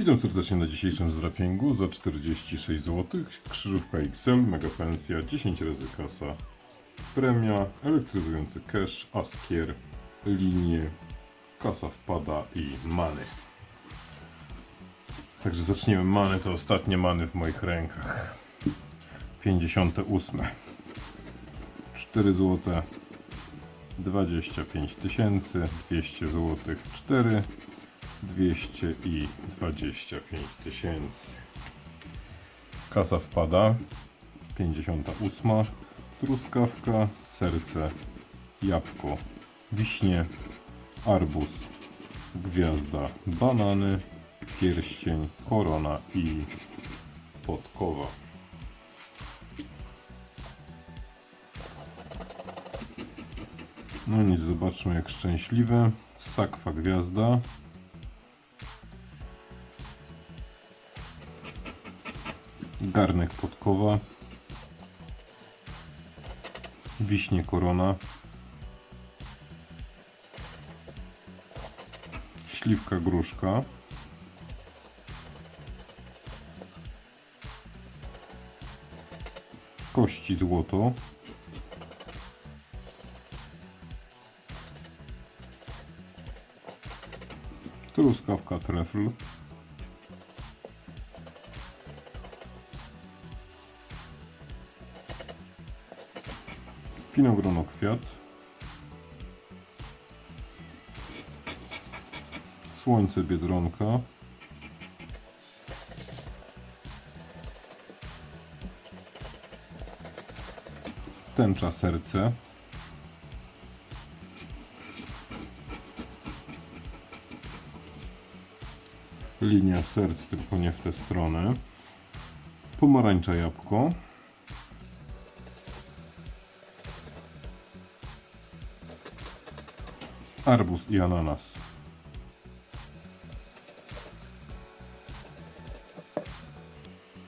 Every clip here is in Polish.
Witam serdecznie na dzisiejszym zdrapięgu za 46 zł. Krzyżówka XL, mega pensja, 10 razy kasa, premia, elektryzujący cash, askier, linie, kasa wpada i many. Także zaczniemy many, to ostatnie many w moich rękach. 58. 4 zł. 25 tysięcy, 200 zł 4, 200 i 25 tysięcy. Kasa wpada, 58, truskawka, serce, jabłko, wiśnie, arbuz, gwiazda, banany, pierścień, korona i podkowa. No nic, zobaczmy jak szczęśliwe. Sakwa gwiazda. Garnek podkowa. Wiśnie korona. Śliwka gruszka. Kości złoto. Truskawka trefl. Winogrono kwiat. Słońce biedronka. Tęcza serce. linia serc, tylko nie w tę stronę. Pomarańcza jabłko. Arbuz i ananas.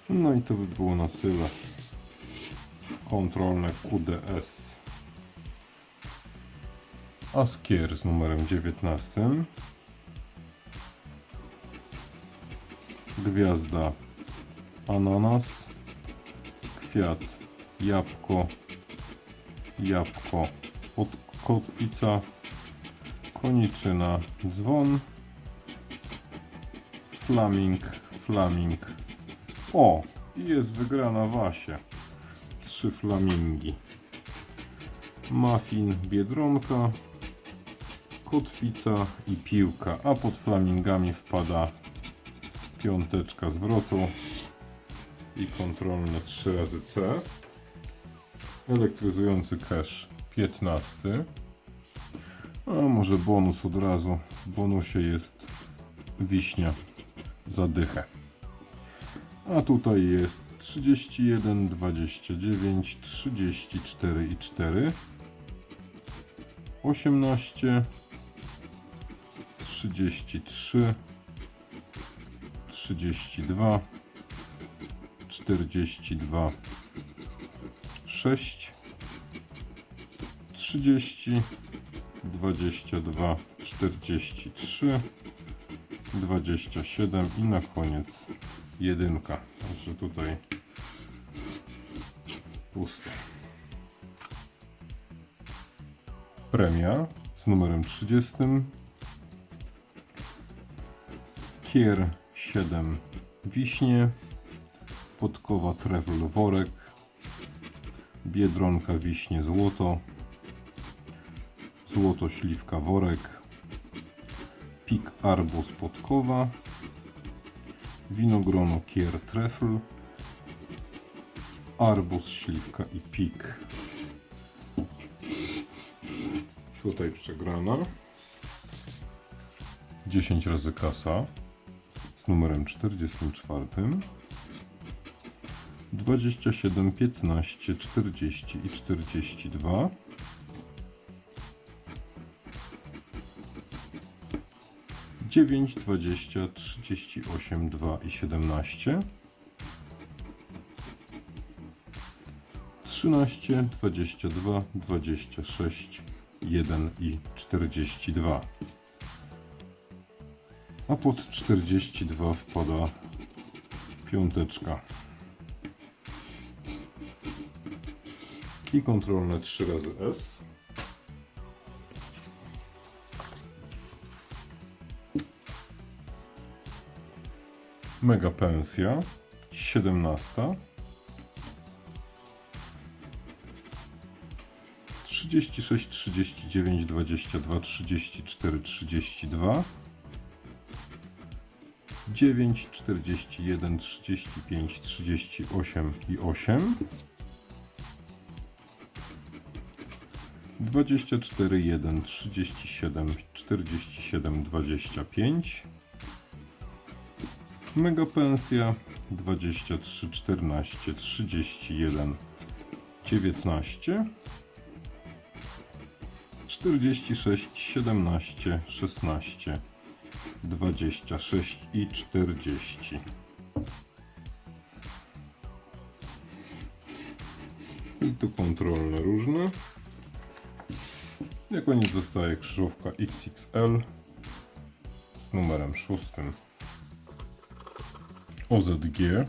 No i to by było na tyle. Kontrolne QDS. Askier z numerem 19. gwiazda ananas kwiat jabłko jabłko pod kotwica koniczyna dzwon. Flaming flaming. O i jest wygrana Wasie trzy flamingi. Muffin biedronka. Kotwica i piłka. A pod flamingami wpada piąteczka zwrotu i kontrolne 3 razy C. Elektryzujący cache 15. A może bonus od razu. W bonusie jest wiśnia za dychę. A tutaj jest 31, 29, 34 i 4. 18 33 32 42 6 30 22 43 27 i na koniec jedynka. Także tutaj pusto. Premia z numerem 30 Kier 7 wiśnie, podkowa trefl worek, biedronka wiśnie złoto, złoto śliwka worek, pik arbuz podkowa, winogrono kier trefl, arbuz śliwka i pik. Tutaj przegrana. 10 razy kasa z numerem 44 27, 15, 40 i 42 9, 20, 38, 2 i 17 13, 22, 26, 1 i 42 A pod 42 wpada piąteczka. I kontrolne 3 razy S. Mega pensja 17. 36, 39, 22, 34, 32. 9, 41, 35, 38 i 8. 24, 1, 37, 47, 25. Mega pensja 23, 14, 31, 19. 46, 17, 16, 26 i 40. I tu kontrolne różne. Na koniec zostaje krzyżówka XXL z numerem 6. OZG.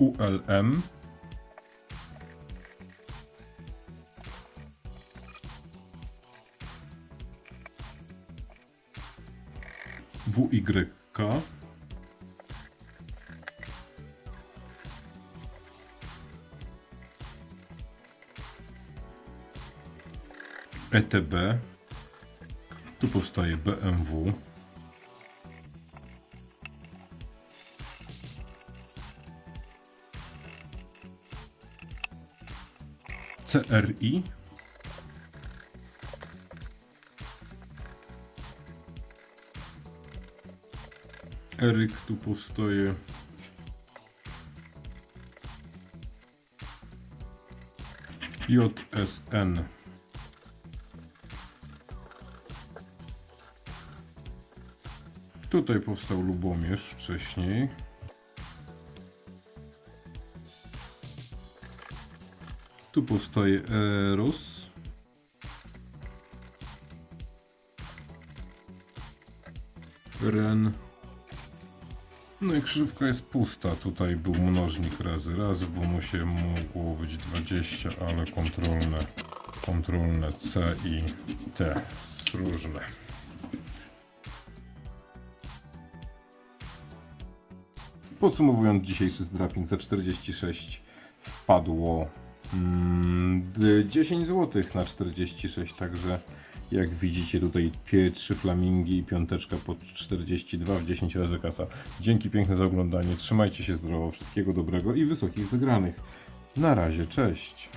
ULM. WYK. ETB. Tu powstaje BMW. CRI. Eryk tu powstaje. JSN. Tutaj powstał Lubomierz wcześniej. Tu powstaje Eros. Ren. No i krzyżówka jest pusta. Tutaj był mnożnik razy raz, bo mu się mogło być 20, ale kontrolne, kontrolne C i T różne. Podsumowując dzisiejszy zdraping za 46 wpadło mm, d- 10 zł na 46, także jak widzicie tutaj trzy flamingi i piąteczka pod 42 w 10 razy kasa. Dzięki piękne za oglądanie, trzymajcie się zdrowo, wszystkiego dobrego i wysokich wygranych. Na razie, cześć!